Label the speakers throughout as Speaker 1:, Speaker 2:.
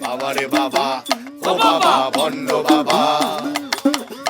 Speaker 1: বাবারে বাবা, ও বাবা বন্ড বাবা।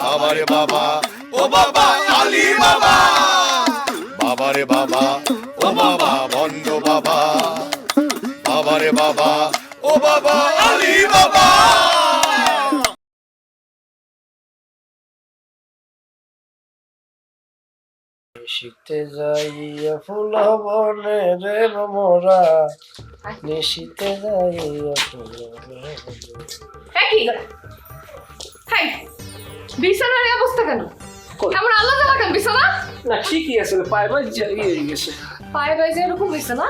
Speaker 1: বাবারে বাবা, ও বাবা, আলী বাবা। বাবারে বাবা, ও বাবা বন্ড বাবা। বাবারে বাবা, ও বাবা, আলী বাবা।
Speaker 2: নিশিতে যাইয়া ফুল বনে রে মোরা। নিশিতে যাইয়া ফুল
Speaker 3: বিছানার অবস্থা কেন? এমন আলাদা লাগান বিছানা?
Speaker 2: না ঠিকই আছে পায়ে পায়ে ইয়ে গেছে।
Speaker 3: পায়ে পায়ে যে এরকম হয়েছে না?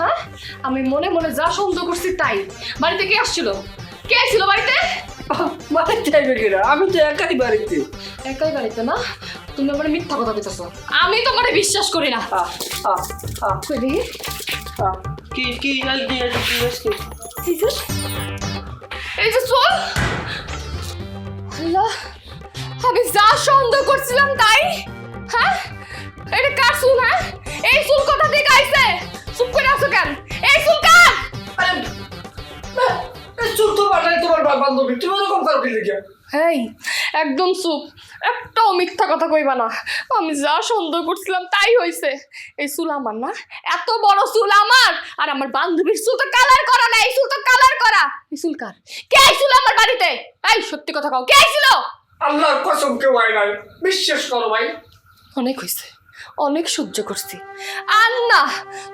Speaker 2: হ্যাঁ।
Speaker 3: আমি মনে মনে যা সন্দেহ করছি তাই। বাড়িতে কে আসছিল? কে আসছিল বাড়িতে?
Speaker 2: বাড়িতে কিনা? আমি তো একাই বাড়িতে।
Speaker 3: একাই বাড়িতে না? তুমি আমার মিথ্যা কথা বলতেছো আমি তোমারে বিশ্বাস করি না। কই দেখি।
Speaker 2: কি কি দিয়ে আজকে
Speaker 3: এই যে চোর আল্লাহ আমি যা সন্দেহ করছিলাম তাই। হ্যাঁ? এটা কার চুল হ্যাঁ? এই চুল কোথা থেকে আইছে? চুপ করে আছো কেন? এই চুল কার?
Speaker 2: চুল তো বানাই তোমার বান্ধবী। তুমি ওরকম করো কি লিখে
Speaker 3: এই একদম চুপ। একটাও মিথ্যা কথা কইবা না। আমি যা সন্দেহ করছিলাম তাই হইছে। এই চুল আমার না এত বড় চুল আমার আর আমার বান্ধবীর চুল তো কালার করা না এই চুল তো কালার করা। এই চুল কার? কে আইছিল আমার বাড়িতে? এই সত্যি কথা কও কে আইছিল?
Speaker 2: আল্লাহর কসম কেউ হয় নাই। বিশ্বাস করো ভাই।
Speaker 3: অনেক হইছে। অনেক সহ্য করছি। আর না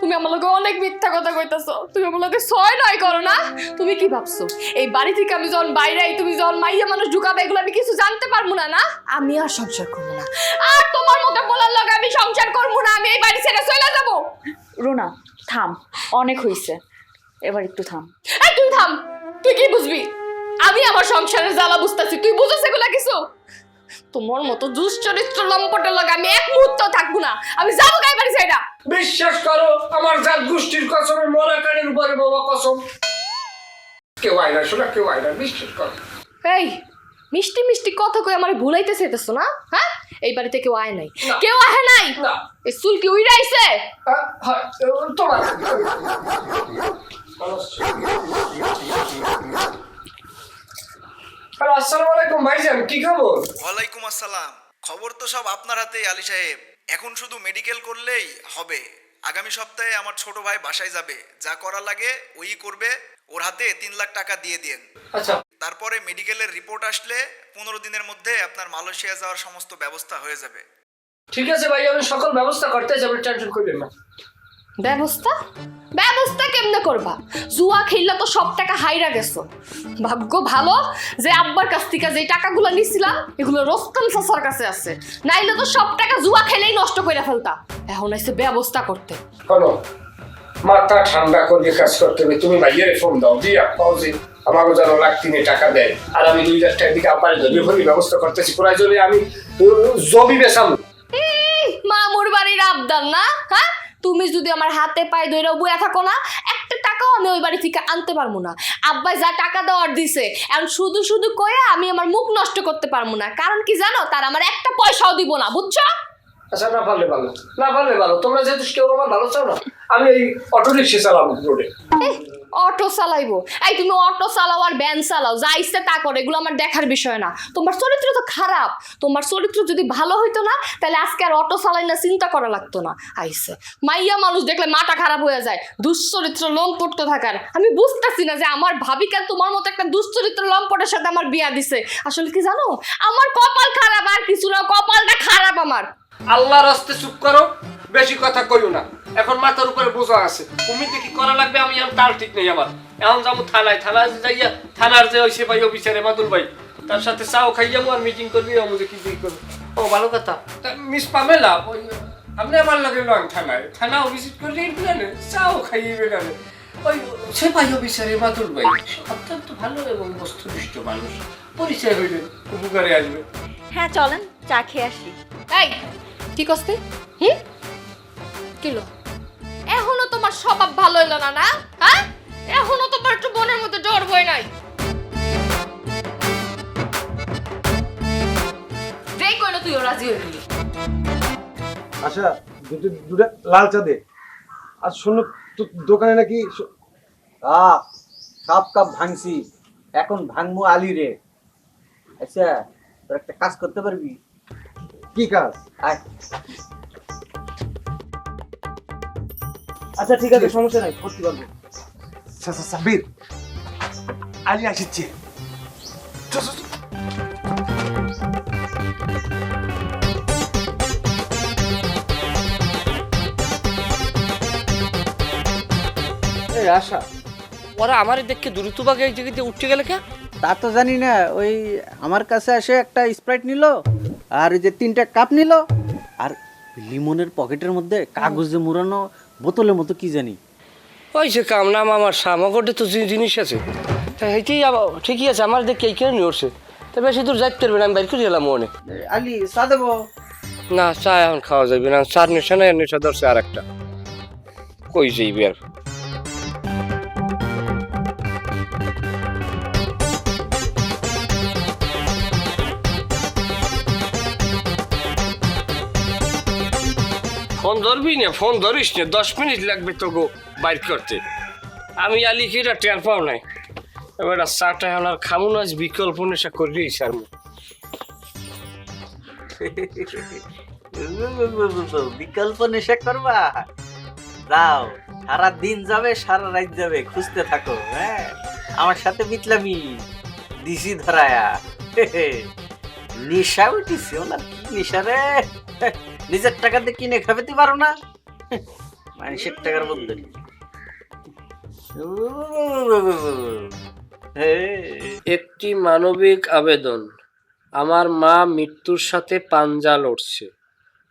Speaker 3: তুমি আমার লগে অনেক মিথ্যা কথা কইতাছো। তুমি আমার লগে ছয় নয় করো না। তুমি কি ভাবছ? এই বাড়ি থেকে আমি যখন বাইরে আই তুমি যখন মাইয়া মানুষ ঢুকাবে এগুলো আমি কিছু জানতে পারব না না? আমি আর সংসার করব না। আর তোমার মতো বলার লগে আমি সংসার করব না আমি এই বাড়ি ছেড়ে চলে যাব।
Speaker 4: রোনা থাম। অনেক হয়েছে এবার একটু থাম।
Speaker 3: তুই থাম। তুই কি বুঝবি? আমি আমার সংসারের জ্বালা বুঝতেছি। তুই বুঝছিস এগুলা কিছু? তোমার মতো দুশ্চরিত্র লম্পটের লগে আমি এক মুহূর্ত থাকব না। আমি যাব গাই বাড়ি ছেড়ে
Speaker 2: বিশ্বাস করো আমার জাত গোষ্ঠীর কসমে মরা কানের উপরে বাবা কসম। কেউ হয় না শোনা কেউ হয় না বিশ্বাস করো।
Speaker 3: এই মিষ্টি মিষ্টি কথা কই আমার ভুলাইতে চাইতেছো না? হ্যাঁ? এই বাড়িতে কেউ আয় নাই। কেউ আহে নাই?
Speaker 2: না।
Speaker 3: এই চুল কি
Speaker 2: আহ, তোমার হ্যালো আসসালামু আলাইকুম ভাইজান কি খবর?
Speaker 5: ওয়ালাইকুম আসসালাম। খবর তো সব আপনার হাতেই আলী সাহেব। এখন শুধু মেডিকেল করলেই হবে। আগামী সপ্তাহে আমার ছোট ভাই বাসায় যাবে। যা করা লাগে ওই করবে। ওর হাতে তিন লাখ টাকা দিয়ে দিন
Speaker 2: আচ্ছা।
Speaker 5: তারপরে মেডিকেলের রিপোর্ট আসলে পনেরো দিনের মধ্যে আপনার মালয়েশিয়া যাওয়ার সমস্ত ব্যবস্থা হয়ে যাবে।
Speaker 2: ঠিক আছে ভাই আমি সকল ব্যবস্থা করতে যাব টেনশন করবেন না।
Speaker 3: ব্যবস্থা? ব্যবস্থা কেমনে করবা? জুয়া খেললে তো সব টাকা হাইরা গেছো। ভাগ্য ভালো যে আব্বার কাছ থেকে যে টাকাগুলো নিছিলাম এগুলো রোস্তম চাচার কাছে আছে। নাইলে তো সব টাকা জুয়া খেলেই নষ্ট করে ফেলতা। এখন এসে ব্যবস্থা করতে।
Speaker 2: শোনো মাথা ঠান্ডা করে কাজ করতে হবে। তুমি ভাইয়ের ফোন দাও দিয়া কও যে আমাকে যেন লাখ তিনে টাকা দেয়। আর আমি দুই লাখ টাকা দিকে আব্বারে জমি ভরি ব্যবস্থা করতেছি। প্রয়োজনে আমি জমি বেচাম।
Speaker 3: এই, মামুর বাড়ির আবদার না? হ্যাঁ? তুমি যদি আমার হাতে পায়ে ধরে বইয়া থাকো না একটা টাকাও আমি ওই বাড়ি থেকে আনতে পারব না। আব্বাই যা টাকা দেওয়ার দিছে এখন শুধু শুধু কয়ে আমি আমার মুখ নষ্ট করতে পারব না। কারণ কি জানো তার আমার একটা পয়সাও দিব না বুঝছ?
Speaker 2: আচ্ছা না পারলে ভালো। না পারলে ভালো। তোমরা যেহেতু কেউ আমার ভালো চাও না। আমি এই অটো রিক্সা চালাবো রোডে।
Speaker 3: অটো চালাইবো। এই তুমি অটো চালাও আর ভ্যান চালাও, যা ইচ্ছে তা করে, এগুলো আমার দেখার বিষয় না। তোমার চরিত্র তো খারাপ, তোমার চরিত্র যদি ভালো হইতো না, তাহলে আজকে আর অটো চালাই না চিন্তা করা লাগতো না। আইসে, মাইয়া মানুষ দেখলে মাটা খারাপ হয়ে যায়, দুশ্চরিত্র লম্পট থাকার। আমি বুঝতেছি না যে আমার ভাবি কেন তোমার মতো একটা দুশ্চরিত্র লম্পটের সাথে আমার বিয়া দিছে। আসলে কি জানো? আমার কপাল খারাপ আর কিছু না, কপালটা খারাপ আমার।
Speaker 2: আল্লাহর রাস্তে চুপ করো। বেশি কথা কইও না। এখন মাথার উপরে বোঝা আছে। তুমি কি করা লাগবে? আমি এখন তার ঠিক নেই আমার। এখন যাব থানায়। থানায় যাইয়া থানার যে হইছে ভাই অফিসারে মাদুল ভাই তার সাথে চাও খাই যাব আর মিটিং করবি আমাদের কি কি করব? ও ভালো কথা। মিস পামেলা ওই আপনি আমার লাগে নয় থানায়। থানা ভিজিট করলে প্ল্যানে চাও খাইয়ে বেড়ালে ওই সে ভাই অফিসারে মাদুল ভাই অত্যন্ত ভালো এবং বস্তুনিষ্ঠ মানুষ। পরিচয় হইলেন উপকারে আসবে।
Speaker 4: হ্যাঁ চলেন চা খেয়ে আসি।
Speaker 3: তাই ঠিক আছে? হুম? কিলো? এখনও তোমার স্বভাব ভালো হইল না না? হ্যাঁ? এখনও তোমার একটু বোনের মধ্যে ডর বই নাই। যেই কইলো তুইও রাজি হয়ে গেলি।
Speaker 6: আচ্ছা দুটো দুটা লাল চা দে। আর শোনো তো দোকানে নাকি শ- আ সব কাপ ভাঙছি। এখন ভাঙবো আলি রে। আচ্ছা তোর একটা কাজ করতে পারবি? কি কাজ? আয়। আচ্ছা ঠিক আছে সমস্যা নাই করতে পারব।
Speaker 7: সাবির আলি আসছে
Speaker 2: এই আশা ওরা আমার দেখে দ্রুতভাগে এই জায়গাতে উঠে গেলে কে?
Speaker 8: তা তো জানি না ওই আমার কাছে এসে একটা স্প্রাইট নিল আর ওই যে তিনটা কাপ নিল আর লিমনের পকেটের মধ্যে কাগজে মুড়ানো বোতলের মতো কি জানি?
Speaker 2: ওই যে কাম নাম আমার সামগ্রী তো জিনিস আছে তা ঠিকই আছে আমার দেখে কেন নিয়ে উঠছে তা বেশি দূর যাইতে পারবে না আমি বাইর করে এলাম মনে।
Speaker 8: আলি চা দেবো?
Speaker 2: না চা এখন খাওয়া যাবে না চার নেশা আর নেশা ধরছে আর একটা কই যাইবি আর? ফোন ধরবি না? ফোন ধরিস না? দশ মিনিট লাগবে তো গো বাইর করতে। আমি আলি কিরা টের পাও নাই। এবার চাটা এখন আর খামু না, আজ বিকল্প নেশা করবি স্যার
Speaker 8: বিকল্প নেশা করবা? যাও, সারা দিন যাবে, সারা রাত যাবে, খুঁজতে থাকো হ্যাঁ? আমার সাথে মিতলামি, দিছি ধরায়া। নেশা উঠিছে, ওনার কি নেশা রে? নিজের টাকাতে কিনে খাবেতে পারো না? মানুষের টাকার মধ্যে।
Speaker 2: একটি মানবিক আবেদন। আমার মা মৃত্যুর সাথে পাঞ্জা লড়ছে।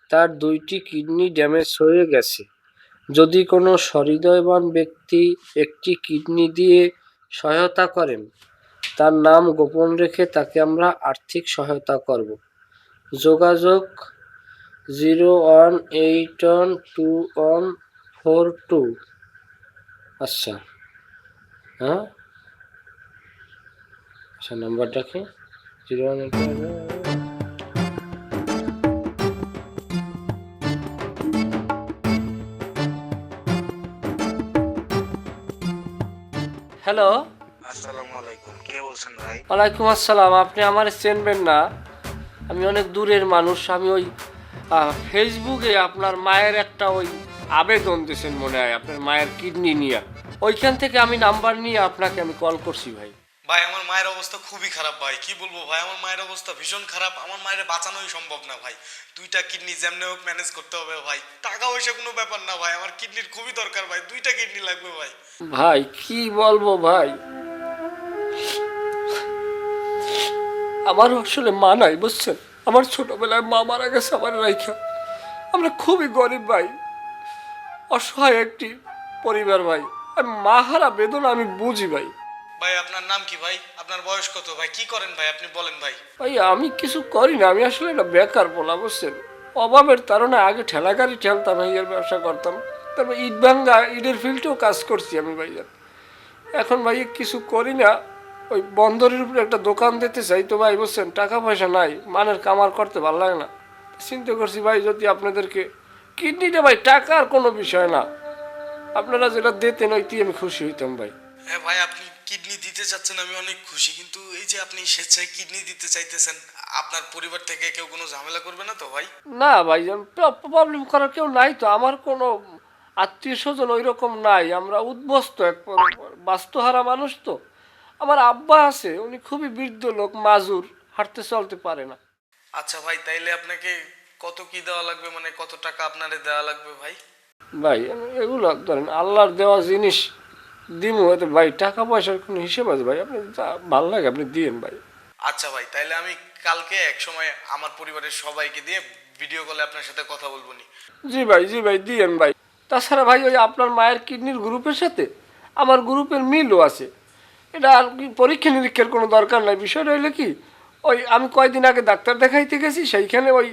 Speaker 2: তার দুইটি কিডনি ড্যামেজ হয়ে গেছে। যদি কোনো সহৃদয়বান ব্যক্তি একটি কিডনি দিয়ে সহায়তা করেন, তার নাম গোপন রেখে তাকে আমরা আর্থিক সহায়তা করব। যোগাযোগ zero one eight one two one four two আচ্ছা। হ্যাঁ? আচ্ছা নাম্বারটা কি জিরো ওয়ান এইট হ্যালো
Speaker 7: আসসালামু আলাইকুম কে বলছেন ভাই?
Speaker 2: ওয়ালাইকুম আসসালাম আপনি আমার চেনবেন না। আমি অনেক দূরের মানুষ আমি ওই ফেসবুকে আপনার মায়ের একটা ওই আবেদন দিয়েছেন মনে হয় আপনার মায়ের কিডনি নিয়ে। ওইখান থেকে আমি নাম্বার নিয়ে আপনাকে আমি কল করছি ভাই।
Speaker 5: ভাই আমার মায়ের অবস্থা খুবই খারাপ ভাই কি বলব ভাই? আমার মায়ের অবস্থা ভীষণ খারাপ আমার মায়ের বাঁচানোই সম্ভব না ভাই। দুইটা কিডনি যেমনি হোক ম্যানেজ করতে হবে ভাই টাকা পয়সা কোনো ব্যাপার না ভাই আমার কিডনির খুবই দরকার ভাই দুইটা কিডনি লাগবে ভাই।
Speaker 2: ভাই কি বলব ভাই? আমার আসলে মা নাই বুঝছেন? আমার ছোটবেলায় মা মারা গেছে আমার রাইখা। আমরা খুবই গরিব ভাই অসহায় একটি পরিবার ভাই। আমি মা হারা বেদনা আমি বুঝি ভাই।
Speaker 5: ভাই আপনার নাম কি ভাই? আপনার বয়স কত ভাই? কি করেন ভাই? আপনি বলেন ভাই।
Speaker 2: ভাই আমি কিছু করি না আমি আসলে একটা বেকার বলা বুঝছেন? অভাবের কারণে আগে ঠেলা গাড়ি ঠেলতাম ভাইয়ের ব্যবসা করতাম। তারপর ইট ভাঙ্গা ইটের ফিল্ডেও কাজ করছি আমি ভাইয়া এখন ভাই কিছু করি না ওই বন্দরের উপরে একটা দোকান দিতে চাই তো ভাই বুঝছেন? টাকা পয়সা নাই মানের কামার করতে ভালো লাগে না। চিন্তা করছি ভাই যদি আপনাদেরকে কিডনিটা ভাই টাকার কোনো বিষয় না। আপনারা যেটা দিতেন ওইটি আমি খুশি হইতাম ভাই।
Speaker 5: হ্যাঁ ভাই আপনি কিডনি দিতে চাচ্ছেন আমি অনেক খুশি। কিন্তু এই যে আপনি স্বেচ্ছায় কিডনি দিতে চাইতেছেন আপনার পরিবার থেকে কেউ কোনো ঝামেলা করবে না তো ভাই?
Speaker 2: না ভাই প্রবলেম করার কেউ নাই তো। আমার কোনো আত্মীয় স্বজন ওই রকম নাই। আমরা উদ্বস্ত এক বাস্তুহারা মানুষ তো। আমার আব্বা আছে উনি খুবই বৃদ্ধ লোক মাজুর হাঁটতে চলতে পারে না।
Speaker 5: আচ্ছা ভাই তাইলে আপনাকে কত কি দেওয়া লাগবে? মানে কত টাকা আপনারে দেওয়া লাগবে ভাই?
Speaker 2: ভাই এগুলো ধরেন আল্লাহর দেওয়া জিনিস দিমু হয়তো ভাই টাকা পয়সার কোনো হিসেব আছে ভাই আপনি যা ভালো লাগে আপনি দিয়েন ভাই।
Speaker 5: আচ্ছা ভাই তাইলে আমি কালকে এক সময় আমার পরিবারের সবাইকে দিয়ে ভিডিও কলে আপনার সাথে কথা বলব নি।
Speaker 2: জি ভাই জি ভাই দিয়েন ভাই। তাছাড়া ভাই ওই আপনার মায়ের কিডনির গ্রুপের সাথে আমার গ্রুপের মিলও আছে। এটা আর কি পরীক্ষা নিরীক্ষার কোনো দরকার নাই। বিষয়টা হইলে কি ওই আমি কয়দিন আগে ডাক্তার দেখাইতে গেছি সেইখানে ওই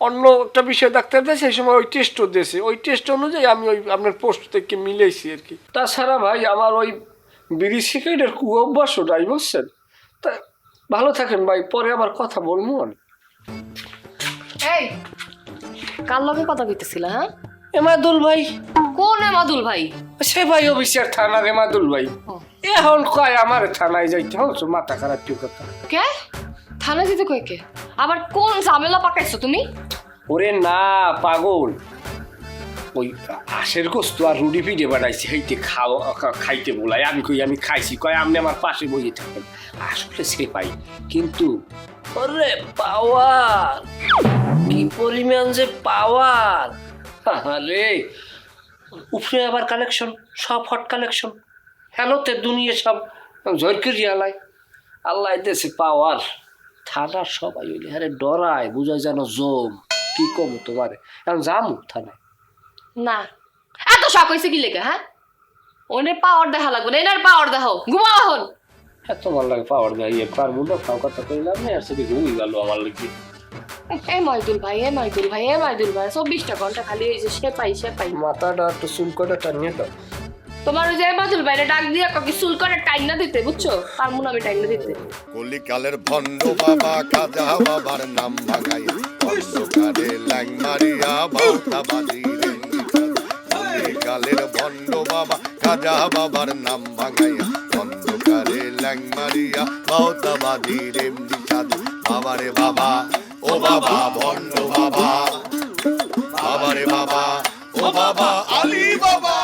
Speaker 2: অন্য একটা বিষয়ে ডাক্তার দেয় সেই সময় ওই টেস্টও দিয়েছে। ওই টেস্ট অনুযায়ী আমি ওই আপনার পোস্ট থেকে মিলেছি আর কি। তাছাড়া ভাই আমার ওই বিড়ি সিগারেটের কুঅভ্যাসও নাই বুঝছেন? তা ভালো থাকেন ভাই পরে আবার কথা বলব আমি।
Speaker 3: এই কার লগে কথা কইতেছিল হ্যাঁ?
Speaker 2: এমাদুল ভাই।
Speaker 3: কোন এমাদুল ভাই?
Speaker 2: সে ভাই অফিসার থানার এমাদুল ভাই। এখন কয় আমার থানায় যাইতে হন মাথা খারাপ কি কথা?
Speaker 3: কে? থানা দিতে কই কে? আবার কোন ঝামেলা পাকাইছো তুমি?
Speaker 2: ওরে না পাগল। ওই হাঁসের গোস্ত আর রুটি পিঠে বানাইছে সেইতে খাও খাইতে বলাই আমি কই আমি খাইছি কয় আপনি আমার পাশে বইয়ে থাকেন। আসলে সে পাই কিন্তু ওরে পাওয়ার কি পরিমাণ যে পাওয়ার। আরে উপরে আবার কালেকশন সব হট কালেকশন হেলোতে দুনিয়া সব ঝরকে রিয়ালাই আল্লাহ দেশে পাওয়ার থানার সবাই হইলে আরে ডরায় বুঝায় যেন জম। কি কম তোমারে? এখন যামু থানায়?
Speaker 3: না। এত শখ হয়েছে কি লেগে হ্যাঁ? ওনের পাওয়ার দেখা লাগবে না এনার পাওয়ার দেখাও। ঘুমাও এখন।
Speaker 2: এত ভালো লাগে পাওয়ার দেয় ইয়ে পারব না খাও কথা কইলাম না আর সেদিকে ঘুমিয়ে গেল আমার লিখে
Speaker 3: এ মাইদুল ভাই এ মাইদুল ভাই এ মাইদুল ভাই চব্বিশটা ঘণ্টা খালি হয়েছে সে পাই সে পাই।
Speaker 2: মাথাটা একটু চুল করে টানিয়ে দাও।
Speaker 3: তোমার ওই যে এ মাইদুল ভাইরে ডাক কাকি করে টাইম না দিতে, বুঝছ? আমি টাইম না দিতে।
Speaker 1: ভণ্ড বাবা, কাজা বাবার নাম অন্ধকারে মারিয়া বাউতা বাজি ভণ্ড বাবা, কাজা বাবার নাম ভাঙাইয়া অন্ধকারে ল্যাং মারিয়া বাউতা বাজি রেমদি বাবারে বাবা, ও বাবা, ভণ্ড বাবা। বাবারে বাবা, ও বাবা, আলী বাবা।